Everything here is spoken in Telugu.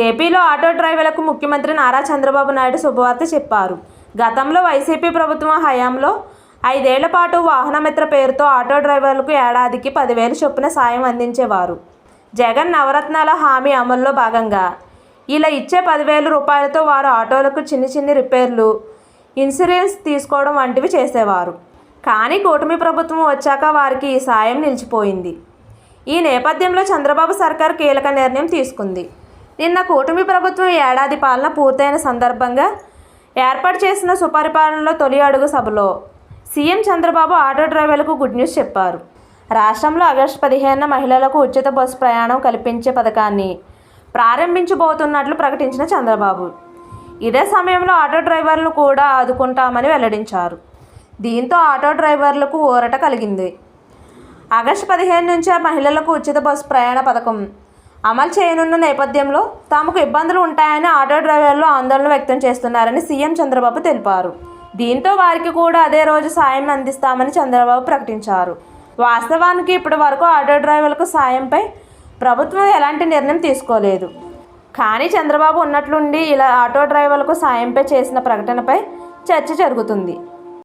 ఏపీలో ఆటో డ్రైవర్లకు ముఖ్యమంత్రి నారా చంద్రబాబు నాయుడు శుభవార్త చెప్పారు. గతంలో వైసీపీ ప్రభుత్వం హయాంలో ఐదేళ్ళ పాటు వాహనమిత్ర పేరుతో ఆటో డ్రైవర్లకు ఏడాదికి పదివేలు చొప్పున సాయం అందించేవారు. జగన్ నవరత్నాల హామీ అమల్లో భాగంగా ఇలా ఇచ్చే పదివేల రూపాయలతో వారు ఆటోలకు చిన్ని చిన్ని రిపేర్లు ఇన్సూరెన్స్ తీసుకోవడం వంటివి చేసేవారు. కానీ కూటమి ప్రభుత్వం వచ్చాక వారికి ఈ సాయం నిలిచిపోయింది. ఈ నేపథ్యంలో చంద్రబాబు సర్కార్ కీలక నిర్ణయం తీసుకుంది. నిన్న కూటమి ప్రభుత్వం ఏడాది పాలన పూర్తయిన సందర్భంగా ఏర్పాటు చేసిన సుపరిపాలనలో తొలి అడుగు సభలో సీఎం చంద్రబాబు ఆటో డ్రైవర్లకు గుడ్ న్యూస్ చెప్పారు. రాష్ట్రంలో ఆగస్టు పదిహేనున మహిళలకు ఉచిత బస్సు ప్రయాణం కల్పించే పథకాన్ని ప్రారంభించబోతున్నట్లు ప్రకటించిన చంద్రబాబు. ఇదే సమయంలో ఆటో డ్రైవర్లు కూడా ఆదుకుంటామని వెల్లడించారు. దీంతో ఆటో డ్రైవర్లకు ఊరట కలిగింది. ఆగస్టు పదిహేను నుంచి మహిళలకు ఉచిత బస్సు ప్రయాణ పథకం అమలు చేయనున్న నేపథ్యంలో తమకు ఇబ్బందులు ఉంటాయని ఆటో డ్రైవర్లు ఆందోళన వ్యక్తం చేస్తున్నారని సీఎం చంద్రబాబు తెలిపారు. దీంతో వారికి కూడా అదే రోజు సాయం అందిస్తామని చంద్రబాబు ప్రకటించారు. వాస్తవానికి ఇప్పటి వరకు ఆటో డ్రైవర్లకు సాయంపై ప్రభుత్వం ఎలాంటి నిర్ణయం తీసుకోలేదు. కానీ చంద్రబాబు ఉన్నట్లుండి ఇలా ఆటో డ్రైవర్లకు సాయంపై చేసిన ప్రకటనపై చర్చ జరుగుతుంది.